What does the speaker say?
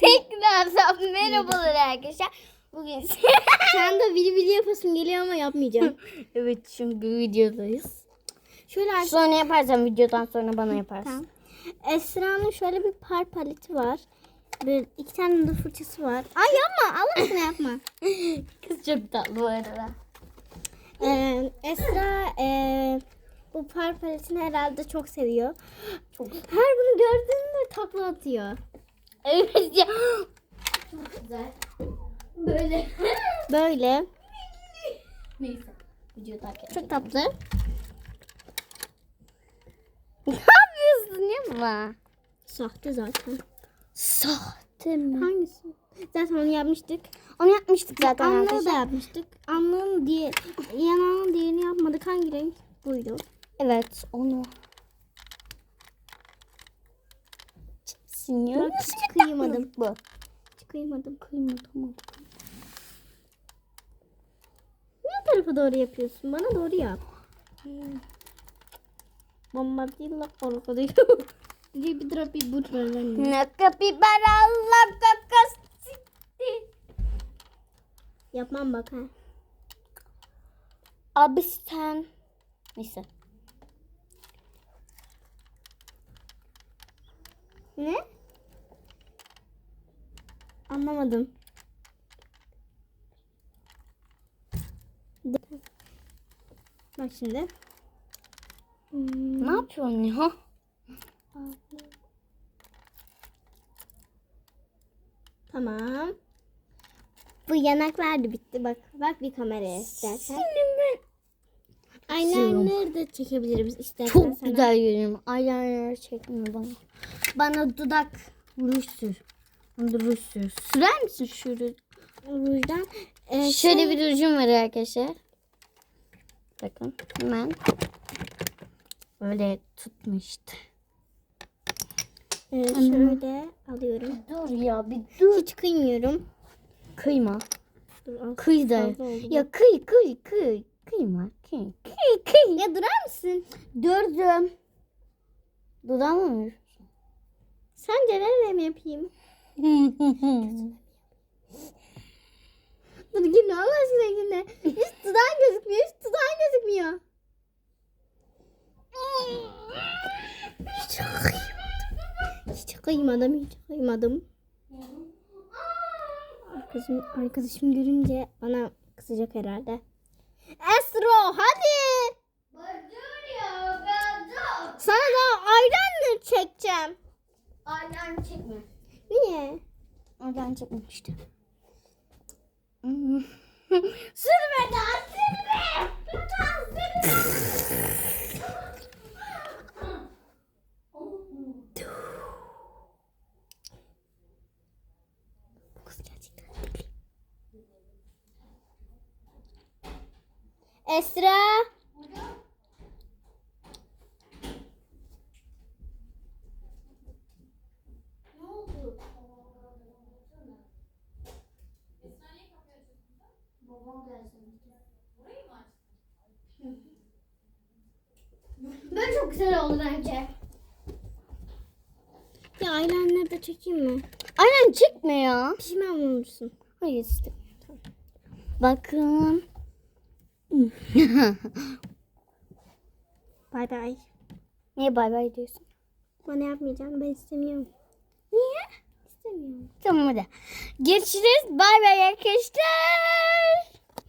Tekrardan merhabalar arkadaşlar. Bugün Şu anda bili bili yapasım geliyor ama yapmayacağım. evet çünkü videodayız. Şöyle aç. Sonra yaparsan videodan sonra bana yaparsın. Tamam. Esra'nın şöyle bir par paleti var. Bir iki tane de fırçası var. Ay yapma Allah aşkına yapma. Kız çok tatlı bu arada. Ee, Esra ee, bu par paletini herhalde çok seviyor. Çok Her bunu gördüğünde takla atıyor. Evet ya. Çok güzel. Böyle. Böyle. Neyse. Çok tatlı. Ne yapıyorsun yapma. Sahte zaten. Sahte mi? Hangisi? Zaten onu yapmıştık. Onu yapmıştık zaten Anlığı da yapmıştık. Anlığın diye yanağının diğerini yapmadık. Hangi renk? Buydu. Evet onu. Sinyor. Bak, hiç kıymadım. Bu. Hiç kıymadım. Kıymadım. Ne tarafa doğru yapıyorsun? Bana doğru yap. Bomba değil la korku değil. Bir drop bir lan. Ne kapibara Allah kakası. Yapmam bak ha. Abi sen. Neyse. Ne? Anlamadım. Bak şimdi. Hmm. Ne yapıyorsun ya? Tamam. Bu yanaklar da bitti. Bak bak bir kameraya istersen. ben. Eyeliner de çekebiliriz istersen. Çok sana. güzel görünüyorum. Eyeliner çekmiyor bana. Bana dudak ruj sür. Sür. Sürer misin şurayı? Rujdan. Ee, Şöyle şey- bir rujum var arkadaşlar. Bakın hemen. Böyle tutmuştu. Ee, şöyle alıyorum. Dur ya bir dur. Hiç kıymıyorum. Kıyma. Dur. Kıy da. Ya kıy kıy kıy. Kıyma. Kıy kıy kıy. Ya durar mısın? Durdum. Dudağımı mı? Sence nereye mi yapayım? Dur yine Allah aşkına yine. Hiç dudağın gözükmüyor. Hiç dudağın gözükmüyor. Hiç kıymadım. Hiç kıymadım. Hiç kıymadım. Arkadaşım, arkadaşım görünce bana kızacak herhalde. Esro hadi. Sana daha ayran çekeceğim. Aynen çekme. Niye? Aynen çekmemişti. Sürme daha sürme. Lütfen Böyle çok güzel oldu bence. Ya eyeliner de çekeyim mi? Aynen çekme ya. Pişman olursun. Hayır istemiyorum. Bakın. Bay bay. Niye bay bay diyorsun? Bana yapmayacağım. Ben istemiyorum. Niye? İstemiyorum. Tamam hadi. Görüşürüz. Bay bay arkadaşlar.